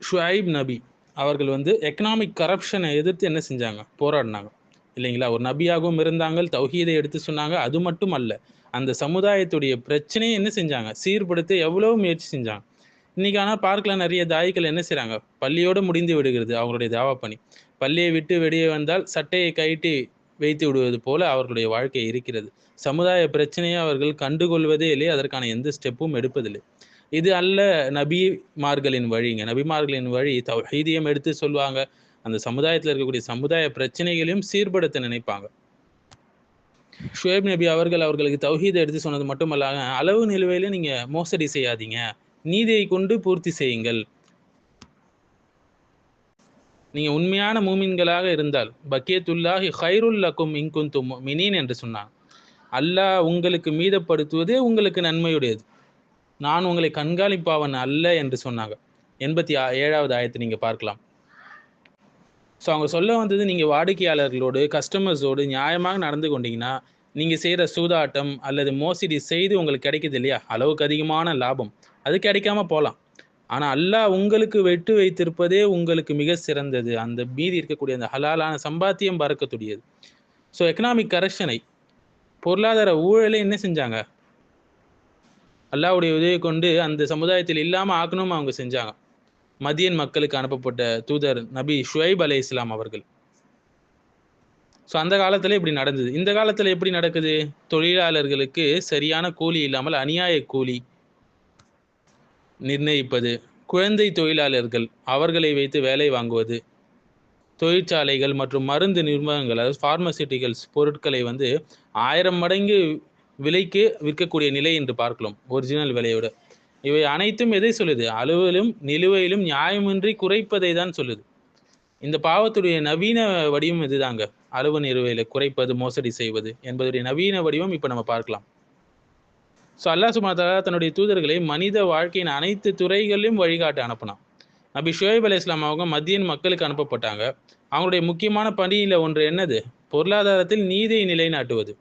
ஷுஐப் நபி அவர்கள் வந்து எக்கனாமிக் கரப்ஷனை எதிர்த்து என்ன செஞ்சாங்க? போராடினாங்க. இல்லைங்களா? ஒரு நபியாகவும் இருந்தாங்க தௌஹீதை எடுத்து சொன்னாங்க. அது மட்டும் அல்ல அந்த சமுதாயத்துடைய பிரச்சனையை என்ன செஞ்சாங்க? சீர்படுத்த எவ்வளோ முயற்சி செஞ்சாங்க? இன்னைக்கு ஆனால் பார்க்கலாம் நிறைய தாய்கள் என்ன செய்கிறாங்க பள்ளியோடு முடிந்து விடுகிறது அவங்களுடைய தாவா பணி. பள்ளியை விட்டு வெளியே வந்தால் சட்டையை கழட்டி வைத்து விடுவது போல அவர்களுடைய வாழ்க்கை இருக்கிறது. சமுதாய பிரச்சனையை அவர்கள் கண்டுகொள்வதே இல்லை அதற்கான எந்த ஸ்டெப்பும் எடுப்பதில்லை. இது அல்ல நபிமார்களின் வழிங்க நபிமார்களின் வழி தௌஹீதியம் எடுத்து சொல்லுவாங்க. அந்த சமுதாயத்தில் இருக்கக்கூடிய சமுதாய பிரச்சனைகளையும் சீர்படுத்த நினைப்பாங்க. ஷுவேப் நபி அவர்கள் அவர்களுக்கு தௌஹீதை எடுத்து சொன்னது மட்டுமல்லாங்க அளவு நிலுவையில நீங்க மோசடி செய்யாதீங்க. நீதியை கொண்டு பூர்த்தி செய்யுங்கள். நீங்க உண்மையான மூமின்களாக இருந்தால் பக்கியத்துல்லாஹி ஹைருல் லக்கும் இங்குந்தும் மினின் என்று சொன்னாங்க. அல்லாஹ் உங்களுக்கு மீதப்படுத்துவதே உங்களுக்கு நன்மையுடையது. நான் உங்களை கண்காணிப்பாவன் அல்ல என்று சொன்னாங்க. எண்பத்தி ஏழாவது ஆயத்தை நீங்கள் பார்க்கலாம். ஸோ அவங்க சொல்ல வந்தது நீங்கள் வாடிக்கையாளர்களோடு கஸ்டமர்ஸோடு நியாயமாக நடந்து கொண்டீங்கன்னா நீங்கள் செய்கிற சூதாட்டம் அல்லது மோசடி செய்து உங்களுக்கு கிடைக்குது இல்லையா? அளவுக்கு அதிகமான லாபம். அது கிடைக்காம போகலாம் ஆனால் அல்லாஹ் உங்களுக்கு வெட்டு வைத்திருப்பதே உங்களுக்கு மிக சிறந்தது. அந்த மீதி இருக்கக்கூடிய அந்த ஹலாலான சம்பாத்தியம் பறக்கக்கூடியது ஸோ எக்கனாமிக் கரெக்ஷனை பொருளாதார ஊழலை என்ன செஞ்சாங்க? அல்லாவுடைய உதவியை கொண்டு அந்த சமுதாயத்தில் இல்லாமல் ஆக்கணும் அவங்க செஞ்சாங்க. மதியன் மக்களுக்கு அனுப்பப்பட்ட தூதர் நபி ஷுவைப் அலே இஸ்லாம் அவர்கள். ஸோ அந்த காலத்தில் இப்படி நடந்தது. இந்த காலத்தில் எப்படி நடக்குது? தொழிலாளர்களுக்கு சரியான கூலி இல்லாமல் அநியாய கூலி நிர்ணயிப்பது குழந்தை தொழிலாளர்கள் அவர்களை வைத்து வேலை வாங்குவது தொழிற்சாலைகள் மற்றும் மருந்து நிர்வாகங்கள் அதாவது ஃபார்மசிட்டிகல்ஸ் பொருட்களை வந்து ஆயிரம் மடங்கு விலைக்கு விற்கக்கூடிய நிலை என்று பார்க்கலாம். ஒரிஜினல் விலையோட. இவை அனைத்தும் எதை சொல்லுது? அலுவலும் நிலுவையிலும் நியாயமின்றி குறைப்பதை தான் சொல்லுது. இந்த பாவத்துடைய நவீன வடிவம் இதுதாங்க. அளவு நிலுவையில குறைப்பது மோசடி செய்வது என்பதுடைய நவீன வடிவம் இப்போ நம்ம பார்க்கலாம். ஸோ அல்லா சுமாதா தன்னுடைய தூதர்களை மனித வாழ்க்கையின் அனைத்து துறைகளிலும் வழிகாட்ட அனுப்பினான். நபி ஷுவைப் அலி இஸ்லாம் அவங்க மத்தியன் மக்களுக்கு அனுப்பப்பட்டாங்க. அவங்களுடைய முக்கியமான பணியில் ஒன்று என்னது? பொருளாதாரத்தில் நீதியை நிலைநாட்டுவது.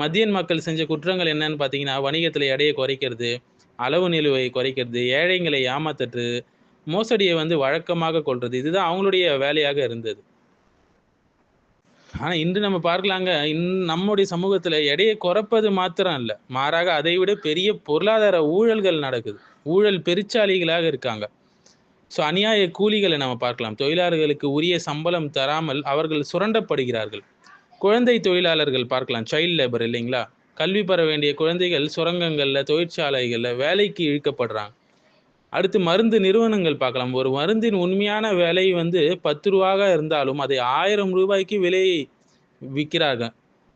மத்தியன் மக்கள் செஞ்ச குற்றங்கள் என்னன்னு பார்த்தீங்கன்னா வணிகத்தில் எடையை குறைக்கிறது அளவு நிலுவையை குறைக்கிறது ஏழைங்களை ஏமாத்துறது மோசடியை வந்து வழக்கமாக கொள்வது இதுதான் அவங்களுடைய வேலையாக இருந்தது. ஆனால் இன்று நம்ம பார்க்கலாங்க இன் நம்முடைய சமூகத்தில் எடையை குறைப்பது மாத்திரம் இல்லை மாறாக அதை விட பெரிய பொருளாதார ஊழல்கள் நடக்குது. ஊழல் பெருச்சாலிகளாக இருக்காங்க. ஸோ அநியாய கூலிகளை நம்ம பார்க்கலாம். தொழிலாளர்களுக்கு உரிய சம்பளம் தராமல் அவர்கள் சுரண்டப்படுகிறார்கள். குழந்தை தொழிலாளர்கள் பார்க்கலாம். சைல்ட் லேபர் இல்லைங்களா? கல்வி பெற வேண்டிய குழந்தைகள் சுரங்கங்களில் தொழிற்சாலைகளில் வேலைக்கு இழுக்கப்படுறாங்க. அடுத்து மருந்து நிறுவனங்கள் பார்க்கலாம். ஒரு மருந்தின் உண்மையான விலை வந்து பத்து ரூபாக இருந்தாலும் அதை ஆயிரம் ரூபாய்க்கு விலை விற்கிறாங்க.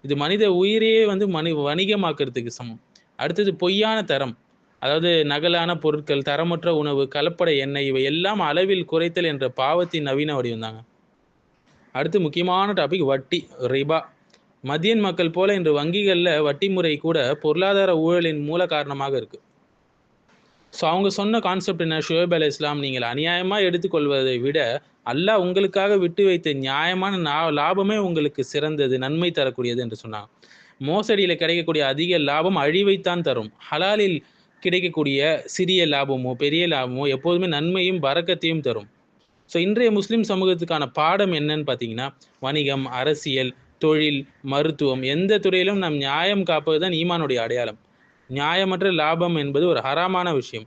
இது மனித உயிரையே வந்து மனி வணிகமாக்குறதுக்கு சமம். அடுத்தது பொய்யான தரம். அதாவது நகலான பொருட்கள் தரமற்ற உணவு கலப்படை எண்ணெய் இவை எல்லாம் அளவில் குறைத்தல் என்ற பாவத்தின் நவீன வடிவம் தாங்க அடுத்து முக்கியமான டாபிக் வட்டி ரிபா. மதியன் மக்கள் போல இன்று வங்கிகளில் வட்டி முறை கூட பொருளாதார ஊழலின் மூல காரணமாக இருக்கு. ஸோ அவங்க சொன்ன கான்செப்ட் என்ன? ஷுவேப் அலி இஸ்லாம் நீங்கள் அநியாயமாக எடுத்துக்கொள்வதை விட அல்லாஹ் உங்களுக்காக விட்டு வைத்த நியாயமான நா லாபமே உங்களுக்கு சிறந்தது நன்மை தரக்கூடியது என்று சொன்னாங்க. மோசடியில் கிடைக்கக்கூடிய அதிக லாபம் அழிவைத்தான் தரும். ஹலாலில் கிடைக்கக்கூடிய சிறிய லாபமோ பெரிய லாபமோ எப்போதுமே நன்மையும் பறக்கத்தையும் தரும். ஸோ இன்றைய முஸ்லீம் சமூகத்துக்கான பாடம் என்னன்னு பார்த்தீங்கன்னா வணிகம் அரசியல் தொழில் மருத்துவம் எந்த துறையிலும் நாம் நியாயம் காப்பது தான் ஈமானுடைய அடையாளம். நியாயமற்ற லாபம் என்பது ஒரு ஹராமான விஷயம்.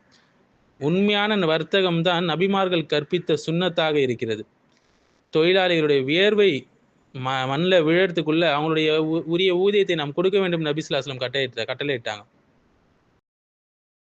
உண்மையான வர்த்தகம் தான் நபிமார்கள் கற்பித்த சுண்ணத்தாக இருக்கிறது. தொழிலாளிகளுடைய வியர்வை ம மண்ணில் விழறதுக்குள்ள அவங்களுடைய உரிய ஊதியத்தை நாம் கொடுக்க வேண்டும் நபிஸ்லாஸ்லம் கட்டளை கட்டளையிட்டாங்க.